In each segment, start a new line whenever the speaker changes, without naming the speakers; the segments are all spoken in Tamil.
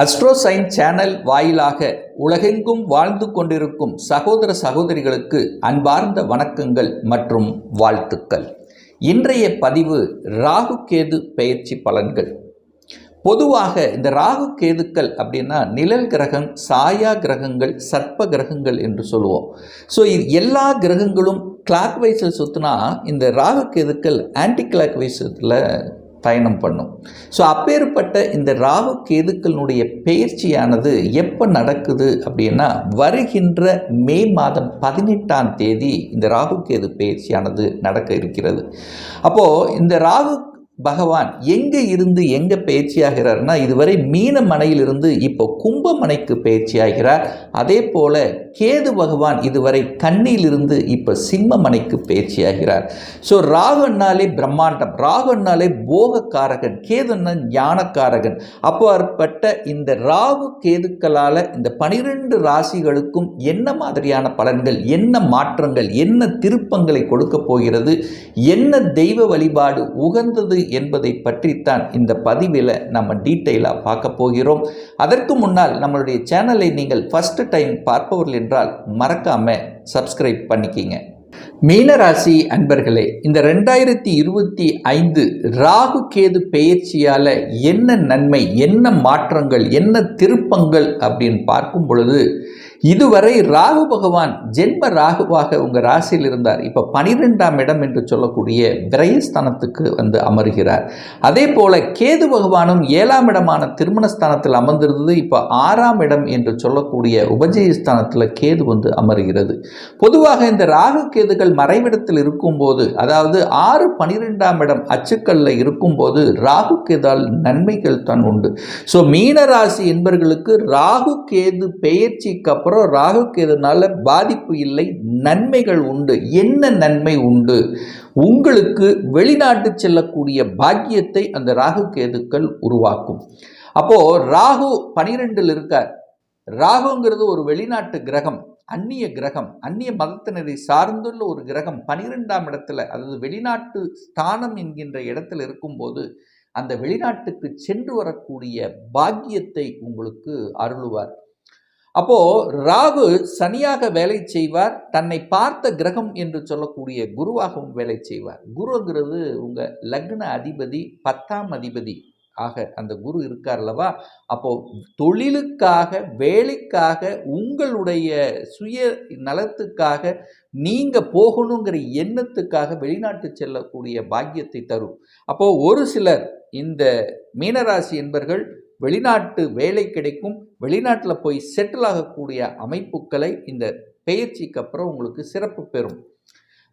அஸ்ட்ரோசைன் சேனல் வாயிலாக உலகெங்கும் வாழ்ந்து கொண்டிருக்கும் சகோதர சகோதரிகளுக்கு அன்பார்ந்த வணக்கங்கள் மற்றும் வாழ்த்துக்கள். இன்றைய பதிவு ராகு கேது பெயர்ச்சி பலன்கள். பொதுவாக இந்த ராகு கேதுக்கள் அப்படின்னா நிழல் கிரகம் சாயா கிரகங்கள் சர்ப்ப கிரகங்கள் என்று சொல்லுவோம். ஸோ இது எல்லா கிரகங்களும் கிளாக் வைஸில் சுற்றினா இந்த ராகு கேதுக்கள் ஆன்டி கிளாக் வைஸில் பயணம் பண்ணும். ஸோ அப்பேற்பட்ட இந்த ராகு கேதுக்களினுடைய பயிற்சியானது எப்போ நடக்குது அப்படின்னா வருகின்ற மே மாதம் பதினெட்டாம் தேதி இந்த ராகு கேது பயிற்சியானது நடக்க இருக்கிறது. அப்போது இந்த ராகு பகவான் எங்கே இருந்து எங்கே பயிற்சியாகிறார்னா இதுவரை மீன மனையிலிருந்து இப்போ கும்பமனைக்கு பயிற்சியாகிறார் அதே போல கேது பகவான் இதுவரை கண்ணியிலிருந்து இப்போ சிம்ம மனைக்கு பயிற்சியாகிறார் ஸோ ராகுன்னாலே பிரம்மாண்டம் ராகுன்னாலே போகக்காரகன் கேதுன்னா ஞானக்காரகன். அப்பாற்பட்ட இந்த ராகு கேதுக்களால் இந்த பனிரெண்டு ராசிகளுக்கும் என்ன மாதிரியான பலன்கள் என்ன மாற்றங்கள் என்ன திருப்பங்களை கொடுக்க போகிறது என்ன தெய்வ வழிபாடு உகந்தது என்பதை பற்றித்தான் இந்த பதிவில் நம்ம டீட்டெயிலாக பார்க்க போகிறோம். அதற்கு முன்னால் நம்மளுடைய சேனலை நீங்கள் ஃபஸ்ட்டு டைம் பார்ப்பவர்கள் என்றால் மறக்காமல் சப்ஸ்கிரைப் பண்ணிக்கிங்க. மீனராசி அன்பர்களே இந்த ரெண்டாயிரத்தி இருபத்தி ஐந்து ராகு கேது பெயர்ச்சியால் என்ன நன்மை என்ன மாற்றங்கள் என்ன திருப்பங்கள் அப்படின்னு பார்க்கும் பொழுது இதுவரை ராகு பகவான் ஜென்ம ராகுவாக உங்கள் ராசியில் இருந்தார். இப்போ பனிரெண்டாம் இடம் என்று சொல்லக்கூடிய விரயஸ்தானத்துக்கு வந்து அமர்கிறார். அதே போல் கேது பகவானும் ஏழாம் இடமான திருமணஸ்தானத்தில் அமர்ந்திருந்தது. இப்போ ஆறாம் இடம் என்று சொல்லக்கூடிய உபஜயஸ்தானத்தில் கேது வந்து அமர்கிறது. பொதுவாக இந்த ராகு கேதுகள் மறைவிடத்தில் இருக்கும்போது அதாவது ஆறு பனிரெண்டாம் இடம் அச்சுக்களில் இருக்கும்போது ராகு கேதால் நன்மைகள் தான் உண்டு. ஸோ மீனராசி என்பர்களுக்கு ராகு கேது பெயர்ச்சிக்கு அப்புறம் ராகு கேதுனால பாதிப்பு இல்லை நன்மைகள் உண்டு. என்ன நன்மை உண்டு? உங்களுக்கு வெளிநாட்டு செல்லக்கூடிய பாக்கியத்தை அந்த ராகு கேதுக்கள் உருவாக்கும். அப்போது ராகு பனிரெண்டில் இருக்கார். ராகுங்கிறது ஒரு வெளிநாட்டு கிரகம். அந்நிய கிரகம் அந்நிய மதத்தினரை சார்ந்துள்ள ஒரு கிரகம் பனிரெண்டாம் இடத்துல அதாவது வெளிநாட்டு ஸ்தானம் என்கின்ற இடத்துல இருக்கும்போது அந்த வெளிநாட்டுக்கு சென்று வரக்கூடிய பாக்கியத்தை உங்களுக்கு அருளுவார். அப்போ ராகு சனியாக வேலை செய்வார் தன்னை பார்த்த கிரகம் என்று சொல்லக்கூடிய குருவாகவும் வேலை செய்வார். குருங்கிறது உங்க லக்ன அதிபதி பத்தாம் அதிபதி. ஆக அந்த குரு இருக்கார் அல்லவா? அப்போ தொழிலுக்காக வேலைக்காக உங்களுடைய சுய நலத்துக்காக நீங்க போகணுங்கிற எண்ணத்துக்காக வெளிநாட்டு செல்லக்கூடிய பாக்கியத்தை தரும். அப்போ ஒரு சிலர் இந்த மீனராசி என்பர்கள் வெளிநாட்டு வேலை கிடைக்கும் வெளிநாட்டில் போய் செட்டில் ஆகக்கூடிய அமைப்புகளை இந்த பெயர்ச்சிக்கு அப்புறம் உங்களுக்கு சிறப்பு பெறும்.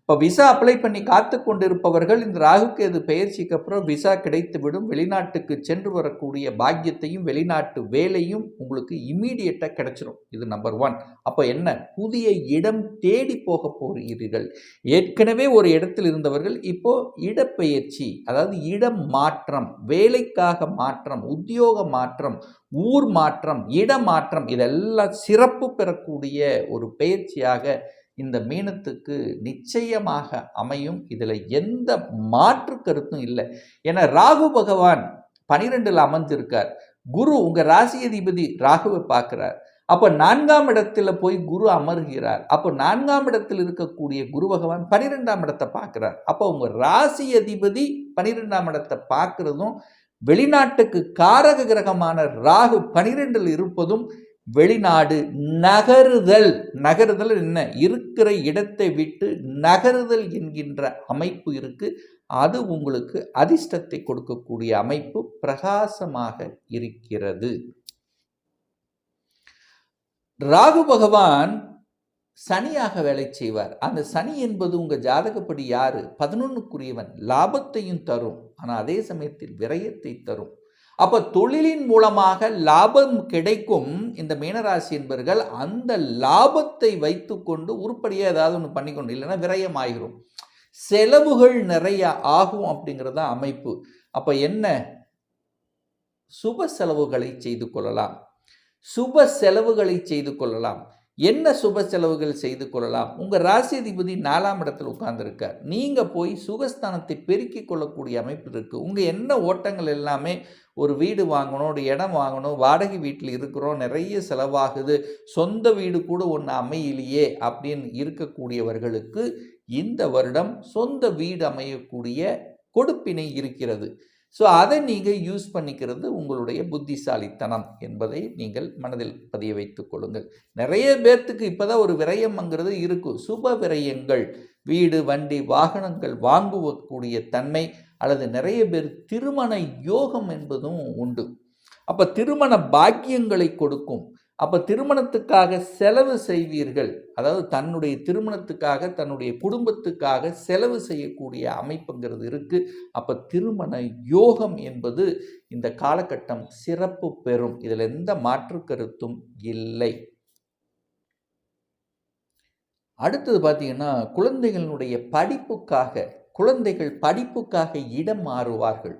இப்போ விசா அப்ளை பண்ணி காத்து கொண்டிருப்பவர்கள் இந்த ராகுகேது பெயர்ச்சிக்கு அப்புறம் விசா கிடைத்துவிடும். வெளிநாட்டுக்கு சென்று வரக்கூடிய பாக்கியத்தையும் வெளிநாட்டு வேலையும் உங்களுக்கு இம்மீடியட்டாக கிடைச்சிரும். இது நம்பர் ஒன் அப்போ என்ன? புதிய இடம் தேடி போக போகிறீர்கள். ஏற்கனவே ஒரு இடத்தில் இருந்தவர்கள் இப்போ இடப்பெயர்ச்சி அதாவது இடம் மாற்றம் வேலைக்காக மாற்றம் உத்தியோக மாற்றம் ஊர் மாற்றம் இடமாற்றம் இதெல்லாம் சிறப்பு பெறக்கூடிய ஒரு பயிற்சியாக இந்த மீனத்துக்கு நிச்சயமாக அமையும். இதில் எந்த மாற்று கருத்தும் இல்லை. ஏன்னா ராகு பகவான் பனிரெண்டில் அமர்ந்திருக்கார். குரு உங்கள் ராசி அதிபதி ராகுவை பார்க்குறார். அப்போ நான்காம் இடத்துல போய் குரு அமர்கிறார். அப்போ நான்காம் இடத்தில் இருக்கக்கூடிய குரு பகவான் பனிரெண்டாம் இடத்தை பார்க்குறார். அப்போ உங்கள் ராசி அதிபதி பனிரெண்டாம் இடத்தை பார்க்குறதும் வெளிநாட்டுக்கு காரக கிரகமான ராகு பனிரெண்டில் இருப்பதும் வெளிநாடு நகருதல். நகருதல் என்ன? இருக்கிற இடத்தை விட்டு நகருதல் என்கின்ற அமைப்பு இருக்கு. அது உங்களுக்கு அதிர்ஷ்டத்தை கொடுக்கக்கூடிய அமைப்பு பிரகாசமாக இருக்கிறது. ராகு பகவான் சனியாக வேலை செய்வார். அந்த சனி என்பது உங்கள் ஜாதகப்படி யாரு? பதினொன்றுக்குரியவன் லாபத்தையும் தரும். ஆனால் அதே சமயத்தில் விரயத்தை தரும். அப்போ தொழிலின் மூலமாக லாபம் கிடைக்கும் இந்த மீனராசி என்பர்கள் அந்த லாபத்தை வைத்துக்கொண்டு உருப்படியாக ஏதாவது ஒன்று பண்ணிக்கொண்டு இல்லைன்னா விரயம் ஆகிரும் செலவுகள் நிறைய ஆகும் அப்படிங்கிறது தான் அமைப்பு. அப்போ என்ன? சுப செலவுகளை செய்து கொள்ளலாம். சுப செலவுகளை செய்து கொள்ளலாம். என்ன சுப செலவுகள் செய்து கொள்ளலாம்? உங்கள் ராசி அதிபதி நாலாம் இடத்தில் உட்கார்ந்துருக்கார். நீங்கள் போய் சுகஸ்தானத்தை பெருக்கிக் கொள்ளக்கூடிய அமைப்பு இருக்குது உங்கள் என்ன ஓட்டங்கள் எல்லாமே ஒரு வீடு வாங்கணும் ஒரு இடம் வாங்கணும் வாடகை வீட்டில் இருக்கிறோம் நிறைய செலவாகுது சொந்த வீடு கூட ஒன்று அமையலையே அப்படின்னு இருக்கக்கூடியவர்களுக்கு இந்த வருடம் சொந்த வீடு அமையக்கூடிய கொடுப்பினை இருக்கிறது. ஸோ அதை நீங்கள் யூஸ் பண்ணிக்கிறது உங்களுடைய புத்திசாலித்தனம் என்பதை நீங்கள் மனதில் பதிய வைத்துக் கொள்ளுங்கள். நிறைய பேர்த்துக்கு இப்போ தான் ஒரு விரயம்ங்கிறது இருக்கும். சுப விரயங்கள் வீடு வண்டி வாகனங்கள் வாங்குவக்கூடிய தன்மை அல்லது நிறைய பேர் திருமண யோகம் என்பதும் உண்டு. அப்போ திருமண பாக்கியங்களை கொடுக்கும். அப்போ திருமணத்துக்காக செலவு செய்வீர்கள். அதாவது தன்னுடைய திருமணத்துக்காக தன்னுடைய குடும்பத்துக்காக செலவு செய்யக்கூடிய அமைப்புங்கிறது இருக்குது அப்போ திருமண யோகம் என்பது இந்த காலகட்டம் சிறப்பு பெறும். இதில் எந்த மாற்று கருத்தும் இல்லை. அடுத்தது பார்த்தீங்கன்னா குழந்தைகளுடைய படிப்புக்காக குழந்தைகள் படிப்புக்காக இடம் மாறுவார்கள்.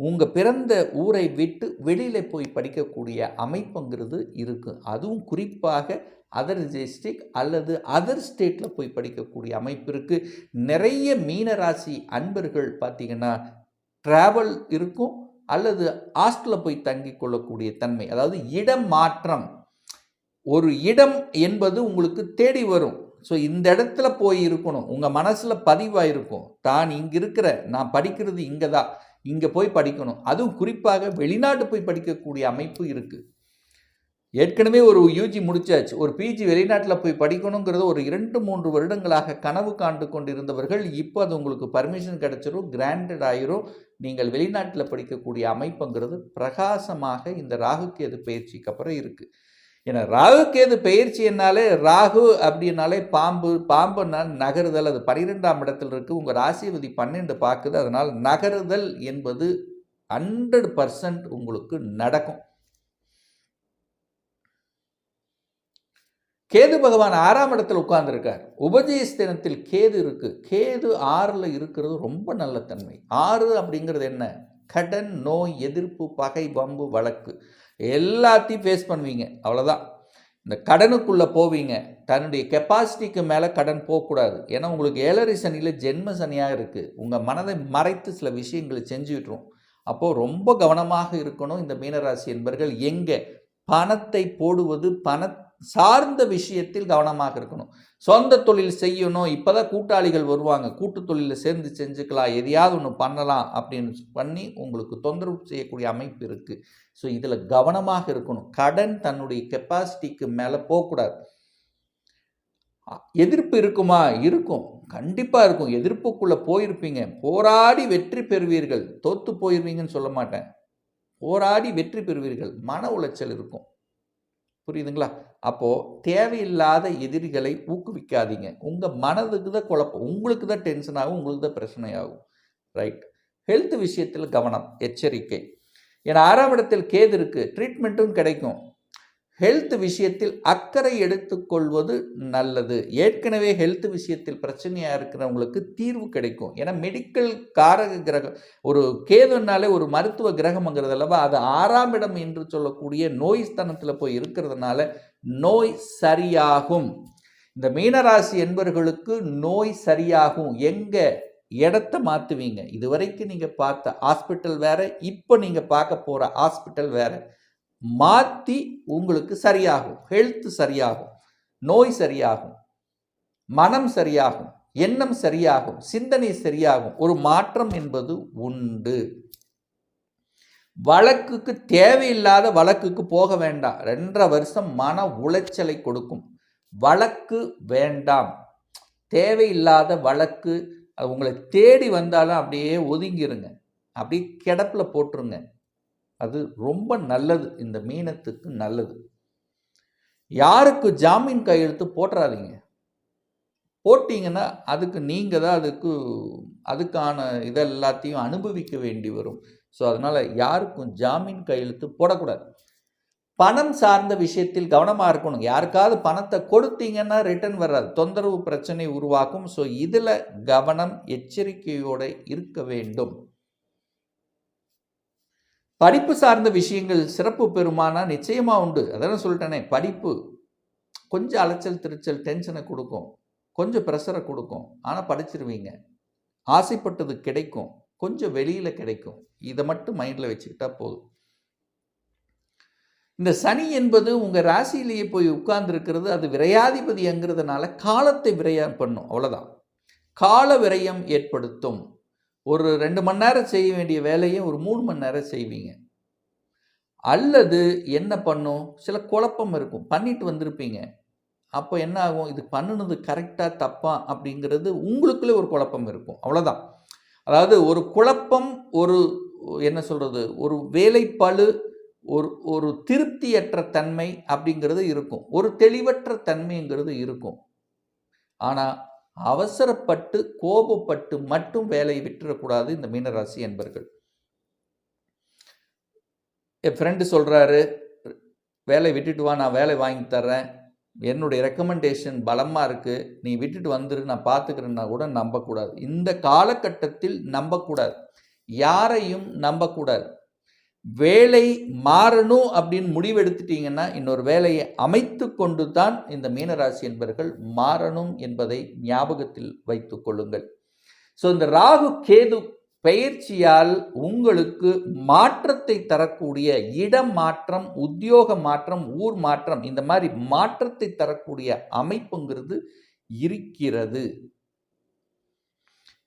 உங்கள் பிறந்த ஊரை விட்டு வெளியில் போய் படிக்கக்கூடிய அமைப்புங்கிறது இருக்கும் அதுவும் குறிப்பாக அதர் டிஸ்ட்ரிக் அல்லது அதர் ஸ்டேட்டில் போய் படிக்கக்கூடிய அமைப்பு இருக்குது நிறைய மீனராசி அன்பர்கள் பார்த்திங்கன்னா ட்ராவல் இருக்கும் அல்லது ஹாஸ்டலில் போய் தங்கி கொள்ளக்கூடிய தன்மை அதாவது இடம் மாற்றம். ஒரு இடம் என்பது உங்களுக்கு தேடி வரும். ஸோ இந்த இடத்துல போய் இருக்கணும். உங்கள் மனசில் பதிவாக இருக்கும் தான் இங்கே இருக்கிற நான் படிக்கிறது இங்கே தான். இங்கே போய் படிக்கணும். அதுவும் குறிப்பாக வெளிநாட்டு போய் படிக்கக்கூடிய அமைப்பு இருக்குது ஏற்கனவே ஒரு யூஜி முடிச்சாச்சு. ஒரு பிஜி வெளிநாட்டில் போய் படிக்கணுங்கிறது ஒரு இரண்டு மூன்று வருடங்களாக கனவு காண்டு கொண்டிருந்தவர்கள் இப்போ அது உங்களுக்கு பர்மிஷன் கிடச்சிரும் கிராண்டட் ஆயிரும். நீங்கள் வெளிநாட்டில் படிக்கக்கூடிய அமைப்புங்கிறது பிரகாசமாக இந்த ராகுகேது பயிற்சிக்கு அப்புறம் இருக்குது ஏன்னா ராகு கேது பயிற்சி என்னாலே ராகு அப்படின்னாலே பாம்பு பாம்புனால் நகருதல் அது பனிரெண்டாம் இடத்தில் இருக்குது உங்கள் ராசிபதி பன்னெண்டு பார்க்குது அதனால் நகருதல் என்பது ஹண்ட்ரட் பர்சன்ட் உங்களுக்கு நடக்கும். கேது பகவான் ஆறாம் இடத்தில் உட்கார்ந்துருக்கார். உபஜயஸ்தினத்தில் கேது இருக்குது கேது ஆறில் இருக்கிறது ரொம்ப நல்ல தன்மை. ஆறு அப்படிங்கிறது என்ன? கடன் நோய் எதிர்ப்பு பகை வம்பு வழக்கு. எல்லாத்தையும் ஃபேஸ் பண்ணுவீங்க. அவ்வளோதான் இந்த கடனுக்குள்ளே போவீங்க. தன்னுடைய கெப்பாசிட்டிக்கு மேலே கடன் போகக்கூடாது. ஏன்னா உங்களுக்கு ஏழரை சனியில் ஜென்ம சனியாக இருக்குது உங்கள் மனதை மறைத்து சில விஷயங்களை செஞ்சு விட்டுரும். அப்போது ரொம்ப கவனமாக இருக்கணும் இந்த மீனராசி என்பர்கள். எங்கே? பணத்தை போடுவது பண சார்ந்த விஷயத்தில் கவனமாக இருக்கணும். சொந்த தொழில் செய்யணும். இப்போ தான் கூட்டாளிகள் வருவாங்க. கூட்டு தொழிலில் சேர்ந்து செஞ்சுக்கலாம். எதையாவது ஒன்று பண்ணலாம் அப்படின்னு பண்ணி உங்களுக்கு தொந்தரவு செய்யக்கூடிய அமைப்பு இருக்குது ஸோ இதில் கவனமாக இருக்கணும். கடன் தன்னுடைய கெப்பாசிட்டிக்கு மேலே போகக்கூடாது. எதிர்ப்பு இருக்குமா? இருக்கும். கண்டிப்பாக இருக்கும். எதிர்ப்புக்குள்ளே போயிருப்பீங்க. போராடி வெற்றி பெறுவீர்கள். தோற்று போயிருவீங்கன்னு சொல்ல மாட்டேன். போராடி வெற்றி பெறுவீர்கள். மன உளைச்சல் இருக்கும். புரியுதுங்களா? அப்போது தேவையில்லாத எதிரிகளை ஊக்குவிக்காதீங்க. உங்கள் மனதுக்கு தான் குழப்பம். உங்களுக்கு தான் டென்ஷன் ஆகும் உங்களுக்கு தான் பிரச்சனை ஆகும். ரைட் ஹெல்த் விஷயத்தில் கவனம் எச்சரிக்கை. ஏன்னா ஆறாம் இடத்தில் கேது இருக்குது ட்ரீட்மெண்ட்டும் கிடைக்கும். ஹெல்த் விஷயத்தில் அக்கறை எடுத்துக்கொள்வது நல்லது. ஏற்கனவே ஹெல்த் விஷயத்தில் பிரச்சனையாக இருக்கிறவங்களுக்கு தீர்வு கிடைக்கும். ஏன்னா மெடிக்கல் காரக கிரகம் ஒரு கேதுனாலே ஒரு மருத்துவ கிரகம்ங்கிறது அல்லவா அது ஆறாம் இடம் என்று சொல்லக்கூடிய நோய் ஸ்தானத்தில் போய் இருக்கிறதுனால நோய் சரியாகும். இந்த மீனராசி என்பவர்களுக்கு நோய் சரியாகும். எங்கே? இடத்த மாற்றுவீங்க இது வரைக்கும் நீங்கள் பார்த்த ஹாஸ்பிட்டல் வேறு இப்போ நீங்கள் பார்க்க போகிற ஹாஸ்பிட்டல் வேறு. மாற்றி உங்களுக்கு சரியாகும். ஹெல்த் சரியாகும். நோய் சரியாகும். மனம் சரியாகும். எண்ணம் சரியாகும். சிந்தனை சரியாகும். ஒரு மாற்றம் என்பது உண்டு. வழக்குக்கு தேவையில்லாத வழக்குக்கு போக வேண்டாம். ரெண்டரை வருஷம் மன உளைச்சலை கொடுக்கும். வழக்கு வேண்டாம். தேவையில்லாத வழக்கு அது உங்களை தேடி வந்தாலும் அப்படியே ஒதுங்கிருங்க. அப்படியே கிடப்பில் போட்டுருங்க. அது ரொம்ப நல்லது. இந்த மீனத்துக்கு நல்லது. யாருக்கு ஜாமீன் கையெழுத்து போட்டுறாதீங்க. போட்டிங்கன்னா அதுக்கு நீங்கள் தான் அதுக்கு அதுக்கான இதெல்லாத்தையும் அனுபவிக்க வேண்டி வரும். ஸோ அதனால் யாருக்கும் ஜாமீன் கையெழுத்து போடக்கூடாது. பணம் சார்ந்த விஷயத்தில் கவனமாக இருக்கணும். யாருக்காவது பணத்தை கொடுத்தீங்கன்னா ரிட்டர்ன் வராது. தொந்தரவு பிரச்சனை உருவாக்கும். ஸோ இதில் கவனம் எச்சரிக்கையோடு இருக்க வேண்டும். படிப்பு சார்ந்த விஷயங்கள் சிறப்பு பெறுமானா நிச்சயமாக உண்டு. அதான் சொல்லிட்டேனே படிப்பு கொஞ்சம் அலைச்சல் திருச்சல் டென்ஷனை கொடுக்கும். கொஞ்சம் ப்ரெஷரை கொடுக்கும். ஆனால் படிச்சிருவீங்க. ஆசைப்பட்டது கிடைக்கும். கொஞ்சம் வெளியில் கிடைக்கும். இதை மட்டும் மைண்டில் வச்சுக்கிட்டா போதும். இந்த சனி என்பது உங்கள் ராசியிலேயே போய் உட்கார்ந்துருக்கிறது அது விரையாதிபதிங்கிறதுனால காலத்தை விரயம் பண்ணும். அவ்வளோதான் கால விரயம் ஏற்படுத்தும். ஒரு ரெண்டு மணி நேரம் செய்ய வேண்டிய வேலையை ஒரு மூணு மணி நேரம் செய்வீங்க. அல்லது என்ன பண்ணும்? சில குழப்பம் இருக்கும். பண்ணிட்டு வந்திருப்பீங்க. அப்போ என்ன ஆகும்? இது பண்ணுனது கரெக்டாக தப்பா? அப்படிங்கிறது உங்களுக்குள்ளே ஒரு குழப்பம் இருக்கும். அவ்வளோதான் அதாவது ஒரு குழப்பம் ஒரு என்ன சொல்கிறது ஒரு வேலைப்பழு ஒரு ஒரு திருப்தியற்ற தன்மை அப்படிங்கிறது இருக்கும். ஒரு தெளிவற்ற தன்மைங்கிறது இருக்கும். ஆனால் அவசரப்பட்டு கோபப்பட்டு மட்டும் வேலையை விட்டுறக்கூடாது இந்த மீனராசி என்பர்கள். என் ஃப்ரெண்டு சொல்கிறாரு வேலையை விட்டுட்டு வா நான் வேலை வாங்கி தர்றேன். என்னுடைய ரெக்கமெண்டேஷன் பலமாக இருக்குது நீ விட்டுட்டு வந்துரு நான் பார்த்துக்கிறேன்னா கூட நம்பக்கூடாது. இந்த காலகட்டத்தில் நம்பக்கூடாது. யாரையும் நம்பக்கூடாது. வேலை மாறணும் அப்படின்னு முடிவெடுத்துட்டீங்கன்னா இன்னொரு வேலையை அமைத்து கொண்டு தான் இந்த மீனராசி என்பர்கள் மாறணும் என்பதை ஞாபகத்தில் வைத்துக் கொள்ளுங்கள். ஸோ இந்த ராகு கேது பயிற்சியால் உங்களுக்கு மாற்றத்தை தரக்கூடிய இடம் மாற்றம் உத்தியோக மாற்றம் ஊர் மாற்றம் இந்த மாதிரி மாற்றத்தை தரக்கூடிய அமைப்புங்கிறது இருக்கிறது.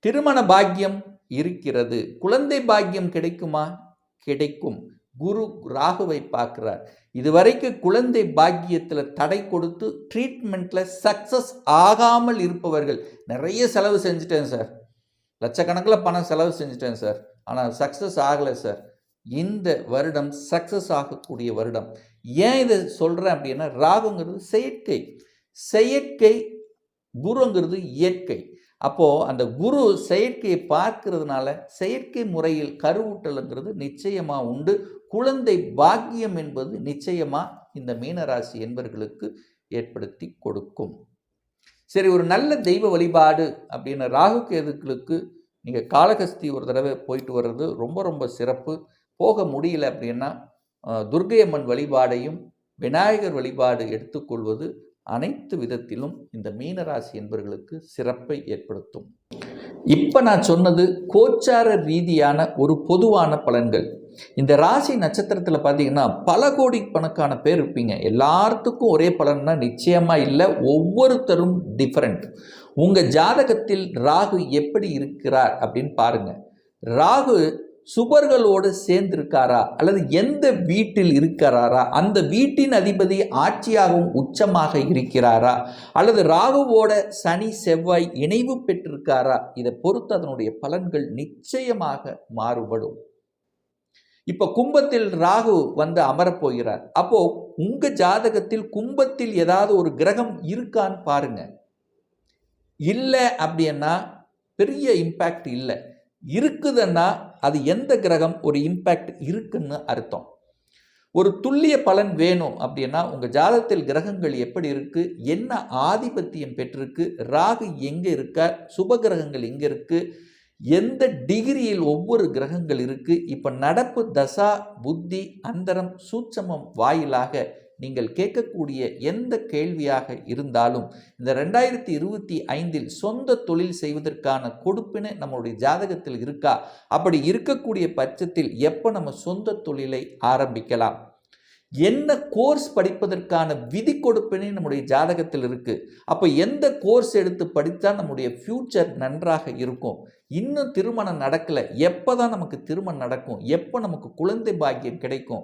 திருமண பாக்கியம் இருக்கிறது. குழந்தை பாக்கியம் கிடைக்குமா? கிடைக்கும். குரு ராகுவை பார்க்கிறார். இதுவரைக்கும் குழந்தை பாக்கியத்தில் தடை கொடுத்து ட்ரீட்மெண்ட்டில் சக்ஸஸ் ஆகாமல் இருப்பவர்கள். நிறைய செலவு செஞ்சுட்டேன் சார். லட்சக்கணக்கில் பணம் செலவு செஞ்சுட்டேன் சார். ஆனால் சக்ஸஸ் ஆகலை சார். இந்த வருடம் சக்ஸஸ் ஆகக்கூடிய வருடம். ஏன் இதை சொல்கிறேன் அப்படின்னா ராகுங்கிறது செயற்கை. செயற்கை குருங்கிறது இயற்கை. அப்போது அந்த குரு செயற்கையை பார்க்கறதுனால செயற்கை முறையில் கருவூட்டலுங்கிறது நிச்சயமாக உண்டு. குழந்தை பாக்கியம் என்பது நிச்சயமாக இந்த மீனராசி என்பர்களுக்கு ஏற்படுத்தி கொடுக்கும். சரி ஒரு நல்ல தெய்வ வழிபாடு அப்படின்னு ராகு கேதுக்களுக்கு நீங்கள் காளகஸ்தி ஒரு தடவை போயிட்டு வர்றது ரொம்ப ரொம்ப சிறப்பு. போக முடியல அப்படின்னா அஹ், துர்க்கை அம்மன் வழிபாடையும் விநாயகர் வழிபாடு எடுத்துக்கொள்வது அனைத்து விதத்திலும் இந்த மீனராசி என்பவர்களுக்கு சிறப்பை ஏற்படுத்தும். இப்போ நான் சொன்னது கோச்சார ரீதியான ஒரு பொதுவான பலன்கள். இந்த ராசி நட்சத்திரத்தில் பார்த்தீங்கன்னா பல கோடி கணக்கான பேர் இருப்பீங்க. எல்லாத்துக்கும் ஒரே பலன்னா நிச்சயமாக இல்லை ஒவ்வொருத்தரும் டிஃப்ரெண்ட் உங்கள் ஜாதகத்தில் ராகு எப்படி இருக்கிறார் அப்படின்னு பாருங்கள் ராகு சுபர்களோடு சேர்ந்திருக்காரா? அல்லது எந்த வீட்டில் இருக்கிறாரா? அந்த வீட்டின் அதிபதி ஆட்சியாகவும் உச்சமாக இருக்கிறாரா? அல்லது ராகுவோட சனி செவ்வாய் இணைவு பெற்றிருக்காரா? இதை பொறுத்து அதனுடைய பலன்கள் நிச்சயமாக மாறுபடும். இப்போ கும்பத்தில் ராகு வந்து அமரப் போகிறார் அப்போ உங்க ஜாதகத்தில் கும்பத்தில் ஏதாவது ஒரு கிரகம் இருக்கான்னு பாருங்க. இல்லை அப்படின்னா பெரிய இம்பேக்ட் இல்லை. இருக்குதுன்னா அது எந்த கிரகம் ஒரு இம்பேக்ட் இருக்குன்னு அர்த்தம். ஒரு துல்லிய பலன் வேணும் அப்படின்னா உங்கள் ஜாதகத்தில் கிரகங்கள் எப்படி இருக்குது என்ன ஆதிபத்தியம் பெற்றிருக்கு? ராகு எங்கே இருக்க? சுப கிரகங்கள் எங்கே இருக்குது எந்த டிகிரியில் ஒவ்வொரு கிரகங்கள் இருக்குது இப்போ நடப்பு தசா புத்தி அந்தரம் சூட்சமம் வாயிலாக நீங்கள் கேட்கக்கூடிய எந்த கேள்வியாக இருந்தாலும் இந்த ரெண்டாயிரத்தி இருபத்தி ஐந்தில் சொந்த தொழில் செய்வதற்கான கொடுப்பினை நம்மளுடைய ஜாதகத்தில் இருக்கா? அப்படி இருக்கக்கூடிய பட்சத்தில் எப்போ நம்ம சொந்த தொழிலை ஆரம்பிக்கலாம்? என்ன கோர்ஸ் படிப்பதற்கான விதி கொடுப்பினை நம்முடைய ஜாதகத்தில் இருக்குது அப்போ எந்த கோர்ஸ் எடுத்து படித்தால் நம்முடைய ஃப்யூச்சர் நன்றாக இருக்கும்? இன்னும் திருமணம் நடக்கலை. எப்போ தான் நமக்கு திருமணம் நடக்கும்? எப்போ நமக்கு குழந்தை பாக்கியம் கிடைக்கும்?